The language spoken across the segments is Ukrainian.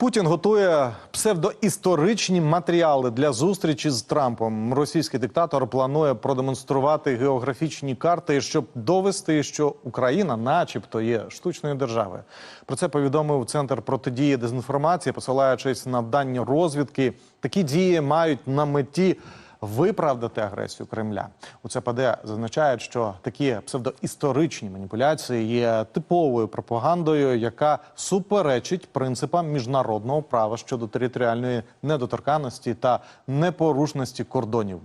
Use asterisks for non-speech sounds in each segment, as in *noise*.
Путін готує псевдоісторичні матеріали для зустрічі з Трампом. Російський диктатор планує продемонструвати географічні карти, щоб довести, що Україна, начебто, є штучною державою. Про це повідомив центр протидії дезінформації, посилаючись на дані розвідки. Такі дії мають на меті виправдати агресію Кремля. У ЦПД зазначають, що такі псевдоісторичні маніпуляції є типовою пропагандою, яка суперечить принципам міжнародного права щодо територіальної недоторканності та непорушності кордонів.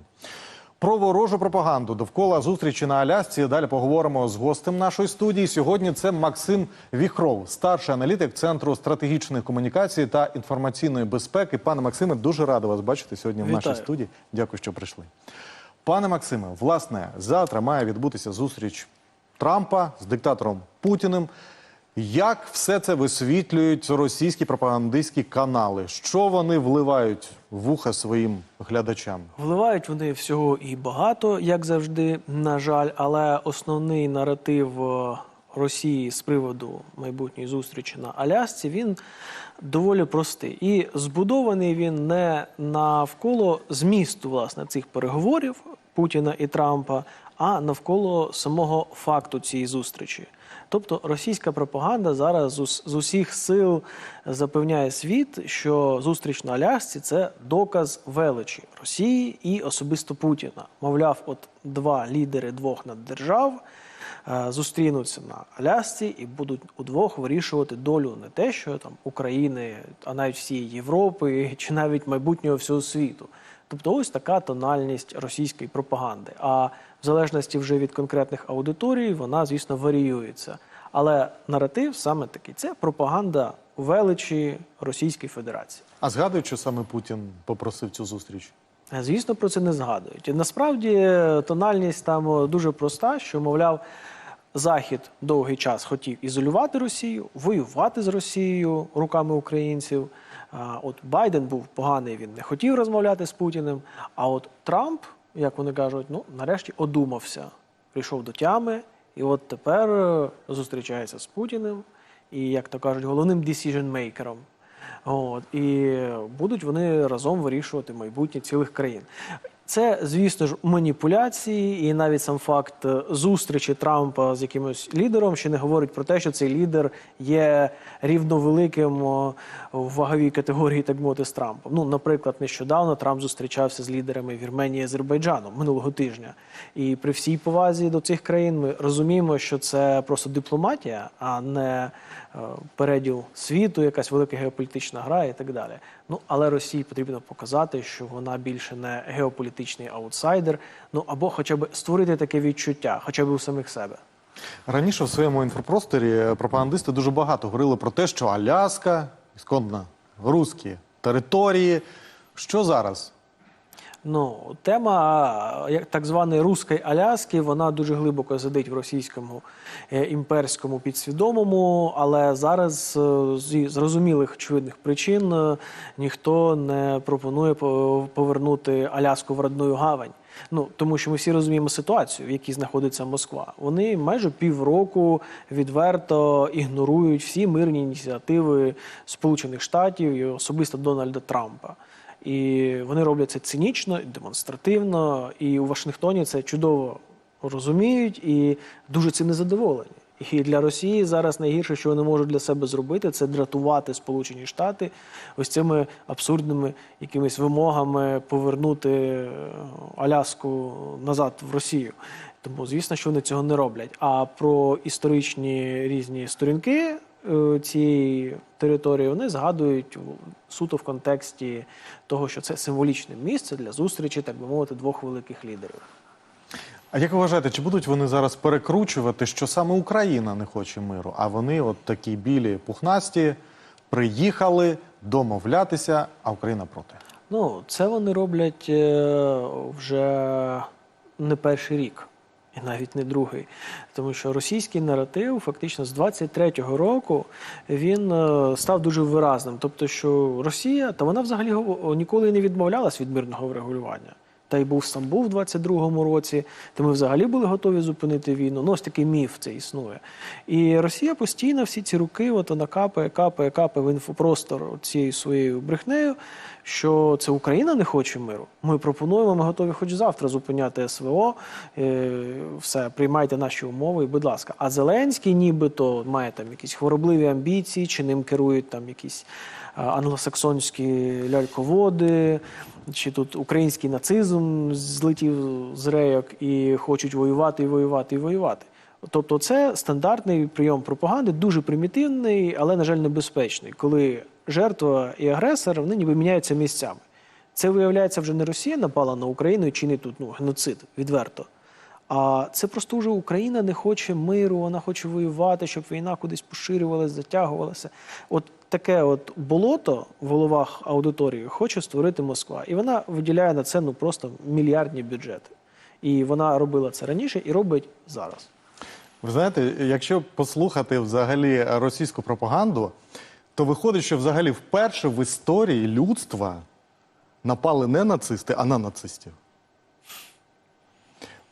Про ворожу пропаганду довкола зустрічі на Алясці. Далі поговоримо з гостем нашої студії. Сьогодні це Максим Віхров, старший аналітик Центру стратегічної комунікації та інформаційної безпеки. Пане Максиме, дуже радий вас бачити сьогодні в нашій студії. Дякую, що прийшли. Пане Максиме, власне, завтра має відбутися зустріч Трампа з диктатором Путіним. Як все це висвітлюють російські пропагандистські канали? Що вони вливають в вуха своїм глядачам? Вливають вони всього і багато, як завжди, на жаль, але основний наратив е, Росії з приводу майбутньої зустрічі на Алясці він доволі простий. І збудований він не навколо змісту власне цих переговорів Путіна і Трампа, а навколо самого факту цієї зустрічі. Тобто російська пропаганда зараз з усіх сил запевняє світ, що зустріч на Алясці це доказ величі Росії і особисто Путіна. Мовляв, от два лідери двох наддержав е, зустрінуться на Алясці і будуть удвох вирішувати долю не те, що там України, а навіть всієї Європи *laughs* чи навіть майбутнього всього світу. Тобто ось така тональність російської пропаганди. А в залежності вже від конкретних аудиторій вона, звісно, варіюється. Але наратив саме такий це пропаганда величі Російської Федерації. А згадують, що саме Путін попросив цю зустріч? Е, Звісно, про це не згадують. І насправді е, тональність там е, дуже проста, що, мовляв, Захід довгий час хотів ізолювати Росію, воювати з Росією руками українців. От Байден був поганий, він не хотів розмовляти з Путіним. А от Трамп, як вони кажуть, ну нарешті одумався, прийшов до тями, і от тепер е, зустрічається з Путіним і, як то кажуть, головним decision-мейкером. От, і будуть вони разом вирішувати майбутнє цілих країн. Це, звісно ж, маніпуляції, і навіть сам факт е, зустрічі Трампа з якимось лідером ще не говорить про те, що цей лідер є рівновеликим в ваговій категорії, так мовити, з Трампом. Ну, наприклад, нещодавно Трамп зустрічався з лідерами Вірменії і Азербайджану минулого тижня. І при всій повазі до цих країн ми розуміємо, що це просто дипломатія, а не переділ світу, якась велика геополітична гра і так далі. Ну але Росії потрібно показати, що вона більше не геополітичний аутсайдер, ну або хоча б створити таке відчуття, хоча б у самих себе. Раніше в своєму інфопросторі пропагандисти дуже багато говорили про те, що Аляска ісконно руські території. Що зараз? Ну, тема як так званої руської Аляски, вона дуже глибоко сидить в російському е, імперському підсвідомому, але зараз е, зі зрозумілих очевидних причин е, ніхто не пропонує по- повернути Аляску в родную гавань. Ну тому що ми всі розуміємо ситуацію, в якій знаходиться Москва. Вони майже півроку відверто ігнорують всі мирні ініціативи Сполучених Штатів і особисто Дональда Трампа. І вони роблять це цинічно, демонстративно, і у Вашингтоні це чудово розуміють і дуже цим незадоволені. І для Росії зараз найгірше, що вони можуть для себе зробити, це дратувати Сполучені Штати ось цими абсурдними якимись вимогами повернути е, Аляску назад в Росію. Тому, звісно, що вони цього не роблять. А про історичні різні сторінки цієї території вони згадують суто в контексті того, що це символічне місце для зустрічі, так би мовити, двох великих лідерів. А як ви вважаєте, чи будуть вони зараз перекручувати, що саме Україна не хоче миру, а вони, от такі білі пухнасті, приїхали домовлятися, а Україна проти? Ну, це вони роблять е, вже не перший рік. І навіть не другий, тому що російський наратив фактично з 23-го року він е, став дуже виразним. Тобто, що Росія, та вона взагалі ніколи не відмовлялась від мирного врегулювання. Та й був Стамбул в 22-му році, то ми взагалі були готові зупинити війну. Ну, ось такий міф це існує. І Росія постійно всі ці роки от вона капає, капає, капає в інфопростор цією своєю брехнею, що це Україна не хоче миру. Ми пропонуємо, ми готові хоч завтра зупиняти СВО, е, все, приймайте наші умови, і будь ласка. А Зеленський нібито має там якісь хворобливі амбіції, чи ним керують там якісь англосаксонські ляльководи, чи тут український нацизм злетів з рейок і хочуть воювати, і воювати, і воювати. Тобто, це стандартний прийом пропаганди, дуже примітивний, але, на жаль, небезпечний, коли жертва і агресор вони ніби міняються місцями. Це виявляється вже не Росія напала на Україну і чинить тут ну, геноцид відверто. А це просто вже Україна не хоче миру, вона хоче воювати, щоб війна кудись поширювалася, затягувалася. От таке от болото в головах аудиторії хоче створити Москва. І вона виділяє на це ну просто мільярдні бюджети. І вона робила це раніше і робить зараз. Ви знаєте, якщо послухати взагалі російську пропаганду, то виходить, що взагалі вперше в історії людства напали не нацисти, а на нацистів.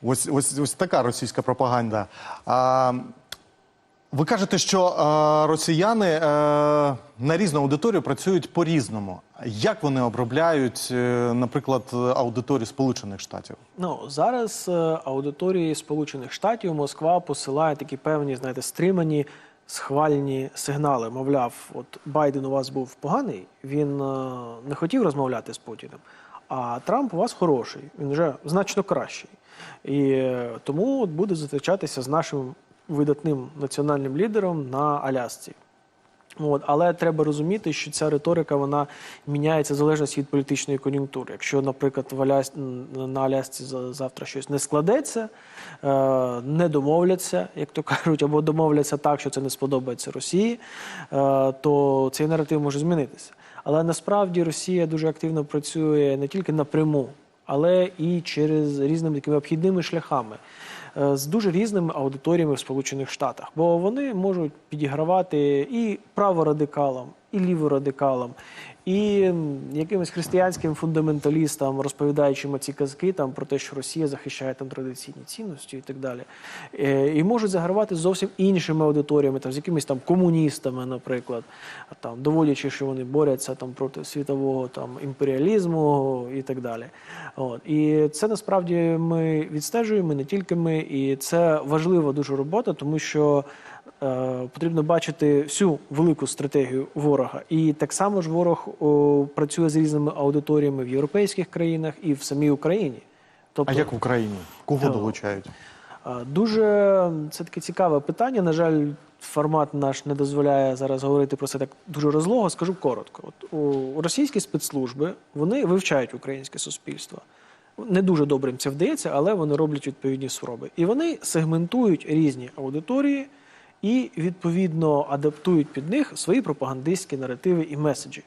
Ось, ось, ось така російська пропаганда. А, ви кажете, що е, росіяни е, на різну аудиторію працюють по-різному. Як вони обробляють, е, наприклад, аудиторію Сполучених Штатів? Ну зараз е, аудиторії Сполучених Штатів Москва посилає такі певні, знаєте, стримані схвальні сигнали. Мовляв, от Байден у вас був поганий, він не хотів розмовляти з Путіним. А Трамп у вас хороший, він вже значно кращий. І е, тому буде зустрічатися з нашим видатним національним лідером на Алясці. От, але треба розуміти, що ця риторика вона міняється в залежності від політичної кон'юнктури. Якщо, наприклад, в Аляс... на Алясці за- завтра щось не складеться, е, не домовляться, як то *laughs* кажуть, або домовляться так, що це не сподобається Росії, е, то цей наратив може змінитися. Але насправді Росія дуже активно працює не тільки напряму, але і через різними такими обхідними шляхами е, з дуже різними аудиторіями в Сполучених Штатах, бо вони можуть підігравати і праворадикалам, і ліворадикалам, і якимось християнським фундаменталістам, розповідаючи ці казки там про те, що Росія захищає там традиційні цінності і так далі. Е, І можуть загравати зовсім іншими аудиторіями, там з якимись там комуністами, наприклад, там доводячи, що вони борються там проти світового там імперіалізму і так далі. От і це насправді ми відстежуємо не тільки ми, і це важлива дуже робота, тому що. Е, потрібно бачити всю велику стратегію ворога, і так само ж ворог о, працює з різними аудиторіями в європейських країнах і в самій Україні. Тобто, А як в Україні? Кого Ну, долучають? Дуже це таке цікаве питання. На жаль, формат наш не дозволяє зараз говорити про це так дуже розлого. Скажу коротко. От у російські спецслужби вони вивчають українське суспільство. Не дуже добре їм це вдається, але вони роблять відповідні спроби. І вони сегментують різні аудиторії і відповідно адаптують під них свої пропагандистські наративи і меседжі.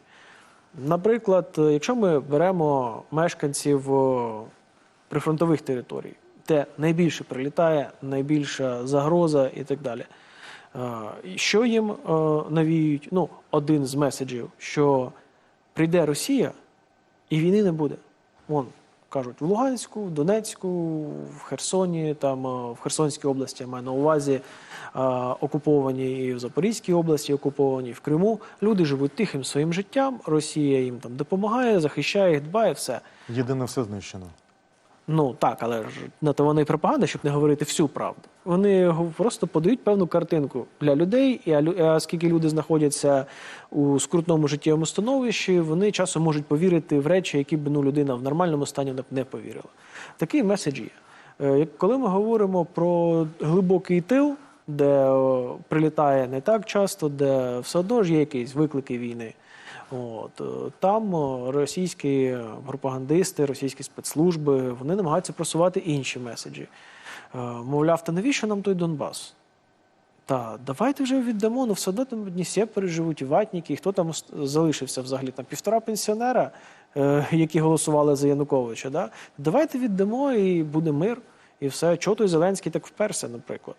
Наприклад, якщо ми беремо мешканців прифронтових територій, де найбільше прилітає, найбільша загроза і так далі. Е, Що їм е, навіють? Ну, один з меседжів, що прийде Росія і війни не буде. Вон кажуть, в Луганську, в Донецьку, в Херсоні, там е, в Херсонській області я маю на увазі е, окуповані і в Запорізькій області окуповані, в Криму. Люди живуть тихим своїм життям. Росія їм там допомагає, захищає їх, дбає, все. Єдине все знищено. Ну так, але ж на то вони пропаганда, щоб не говорити всю правду. Вони просто подають певну картинку для людей, і оскільки люди знаходяться у скрутному життєвому становищі, вони часом можуть повірити в речі, які б ну, людина в нормальному стані не повірила. Такий меседж є. Е, Коли ми говоримо про глибокий тил, де прилітає не так часто, де все одно ж є якісь виклики війни. От е, там е, російські пропагандисти, російські спецслужби вони намагаються просувати інші меседжі. Е, Мовляв, та навіщо нам той Донбас? Та давайте вже віддамо, ну все одно там Днісє переживуть, і ватніки, і хто там залишився взагалі? Там півтора пенсіонера, е, які голосували за Януковича. Да? Давайте віддамо і буде мир, і все. Чого той Зеленський так вперся, наприклад?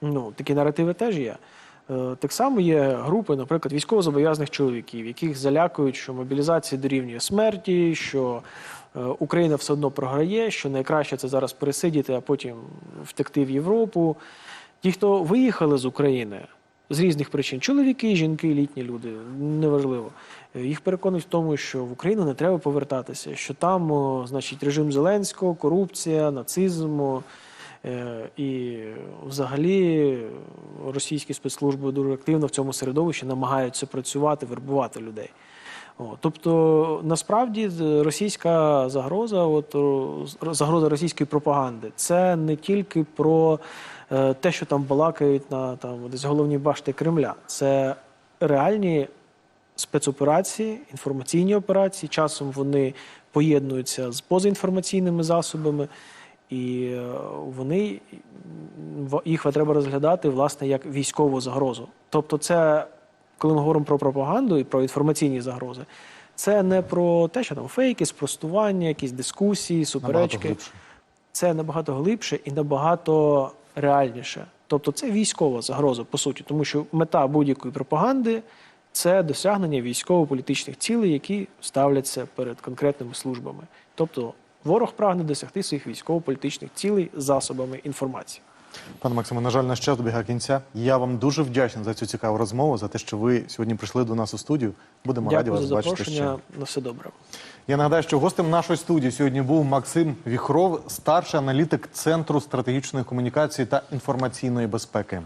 Ну, такі наративи теж є. Е, Так само є групи, наприклад, військовозобов'язаних чоловіків, яких залякують, що мобілізація дорівнює смерті, що е, Україна все одно програє, що найкраще це зараз пересидіти, а потім втекти в Європу. Ті, хто виїхали з України з різних причин, чоловіки, жінки, літні люди, неважливо. е, Їх переконують в тому, що в Україну не треба повертатися, що там, значить, режим Зеленського, корупція, нацизм. Е, І взагалі російські спецслужби дуже активно в цьому середовищі намагаються працювати, вербувати людей. О, тобто, насправді російська загроза, от загроза російської пропаганди, це не тільки про е, те, що там балакають на там десь головній башті Кремля. Це реальні спецоперації, інформаційні операції. Часом вони поєднуються з позаінформаційними засобами, і е, вони їх треба розглядати власне як військову загрозу. Тобто, це коли ми говоримо про пропаганду і про інформаційні загрози, це не про те, що там фейки, спростування, якісь дискусії, суперечки. глибше. Це набагато глибше і набагато реальніше. Тобто це військова загроза, по суті, тому що мета будь-якої пропаганди це досягнення військово-політичних цілей, які ставляться перед конкретними службами. Тобто ворог прагне досягти своїх військово-політичних цілей засобами інформації. Пане Максиме, на жаль, наш час добігає кінця. Я вам дуже вдячний за цю цікаву розмову, за те, що ви сьогодні прийшли до нас у студію. Будемо раді вас за бачити ще. На все добре. Я нагадаю, що гостем нашої студії сьогодні був Максим Віхров, старший аналітик Центру стратегічної комунікації та інформаційної безпеки.